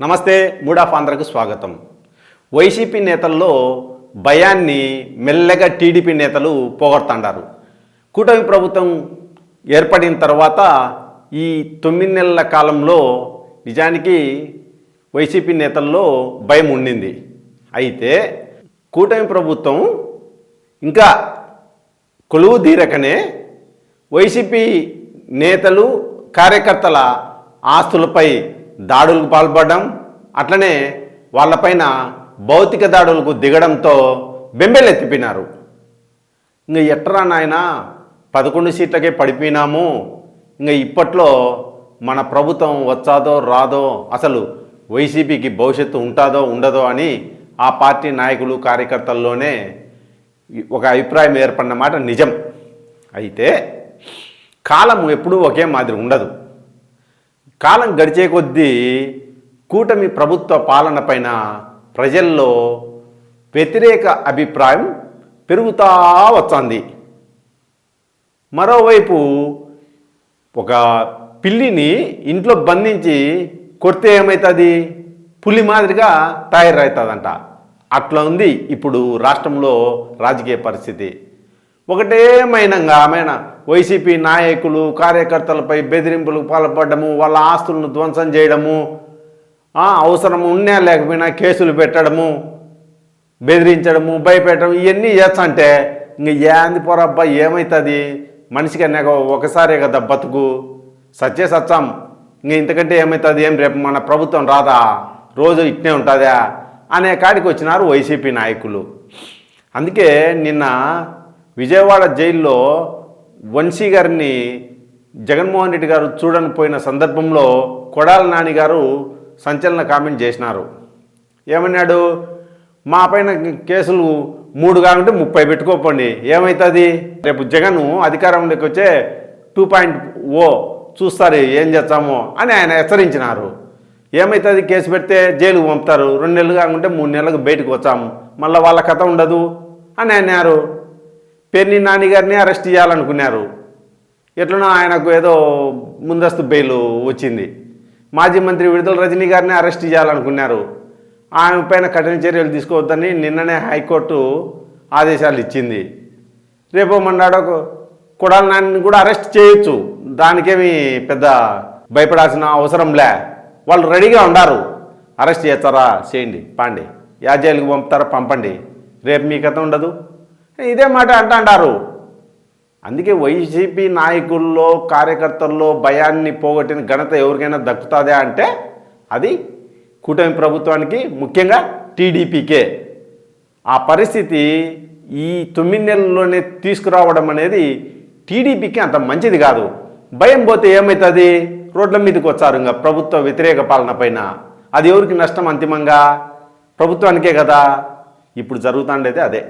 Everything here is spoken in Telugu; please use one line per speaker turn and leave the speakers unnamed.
నమస్తే మూడ్ ఆఫ్ ఆంధ్రకు స్వాగతం. వైసీపీ నేతల్లో భయాన్ని మెల్లగా టీడీపీ నేతలు పోగొడుతుండారు కూటమి ప్రభుత్వం ఏర్పడిన తర్వాత ఈ తొమ్మిది నెలల కాలంలో నిజానికి వైసీపీ నేతల్లో భయం ఉండింది. అయితే కూటమి ప్రభుత్వం ఇంకా కొలువు తీరకనే వైసీపీ నేతలు కార్యకర్తల ఆస్తులపై దాడులకు పాల్పడడం అట్లనే వాళ్ళపైన భౌతిక దాడులకు దిగడంతో బెంబెలెత్తిపోయినారు ఇంకా ఎట్రా నాయన పదకొండు సీట్లకే పడిపోయినాము. ఇంకా ఇప్పట్లో మన ప్రభుత్వం వచ్చాదో రాదో అసలు వైసీపీకి భవిష్యత్తు ఉంటుందో ఉండదో అని ఆ పార్టీ నాయకులు కార్యకర్తల్లోనే ఒక అభిప్రాయం ఏర్పడిన మాట నిజం. అయితే కాలం ఎప్పుడూ ఒకే మాదిరి ఉండదు. కాలం గడిచే కొద్దీ కూటమి ప్రభుత్వ పాలన పైన ప్రజల్లో వ్యతిరేక అభిప్రాయం పెరుగుతా వచ్చింది మరోవైపు ఒక పిల్లిని ఇంట్లో బంధించి కొడితే ఏమవుతుంది పులి మాదిరిగా తయారవుతుందంట. అట్లా ఉంది ఇప్పుడు రాష్ట్రంలో రాజకీయ పరిస్థితి. ఒకటే మైనంగా ఆమెన? వైసీపీ నాయకులు కార్యకర్తలపై బెదిరింపులకు పాల్పడము వాళ్ళ ఆస్తులను ధ్వంసం చేయడము అవసరం ఉన్నా లేకపోయినా కేసులు పెట్టడము బెదిరించడము భయపెట్టడం ఇవన్నీ చేస్తంటే ఇంక ఏంది పోరబ్బా ఏమవుతుంది మనిషికి అన్నాక ఒకసారే కదా బతుకు. సత్యే సత్యం. ఇంక ఇంతకంటే ఏమవుతుంది ఏం రేపు మన ప్రభుత్వం రాదా? రోజు ఇట్నే ఉంటుందా? అనే కాడికి వచ్చినారు వైసీపీ నాయకులు. అందుకే నిన్న విజయవాడ జైల్లో వంశీ గారిని జగన్మోహన్ రెడ్డి గారు చూడని పోయిన సందర్భంలో కొడాల నాని గారు సంచలన కామెంట్ చేసినారు. ఏమన్నాడు? మా పైన కేసులు మూడు కాకుంటే ముప్పై పెట్టుకోపండి. ఏమవుతుంది రేపు జగన్ అధికారంలోకి వచ్చే టూ పాయింట్ ఓ చూస్తారు ఏం చేస్తామో అని ఆయన హెచ్చరించినారు. ఏమవుతుంది కేసు పెడితే జైలుకు పంపుతారు? రెండు నెలలు కాకుంటే మూడు నెలలకు బయటకు వచ్చాము. మళ్ళీ వాళ్ళ కథ ఉండదు అని అన్నారు. పెన్ని నానిగారిని అరెస్ట్ చేయాలనుకున్నారు. ఎట్లనో ఆయనకు ఏదో ముందస్తు బెయిల్ వచ్చింది. మాజీ మంత్రి విడుదల రజనీ గారిని అరెస్ట్ చేయాలనుకున్నారు. ఆమె పైన కఠిన చర్యలు తీసుకోవద్దని నిన్ననే హైకోర్టు ఆదేశాలు ఇచ్చింది. రేపు మన్నాడు కొడాల నాని కూడా అరెస్ట్ చేయొచ్చు. దానికేమి పెద్ద భయపడాల్సిన అవసరం లే. వాళ్ళు రెడీగా ఉండారు. అరెస్ట్ చేస్తారా? చేయండి పాండి. యా జైలుకి పంపుతారా? పంపండి. రేపు మీ కథ ఉండదు. ఇదే మాట అంటాండారు. అందుకే వైసీపీ నాయకుల్లో కార్యకర్తల్లో భయాన్ని పోగొట్టిన ఘనత ఎవరికైనా దక్కుతుందా అంటే అది కూటమి ప్రభుత్వానికి ముఖ్యంగా టీడీపీకే ఆ పరిస్థితి ఈ తొమ్మిది నెలల్లోనే తీసుకురావడం అనేది టీడీపీకి అంత మంచిది కాదు. భయం పోతే ఏమవుతుంది రోడ్ల మీదకి వచ్చారు ఇంకా ప్రభుత్వ వ్యతిరేక పాలన పైన. అది ఎవరికి నష్టం అంతిమంగా? ప్రభుత్వానికే కదా. ఇప్పుడు జరుగుతుండేది అదే.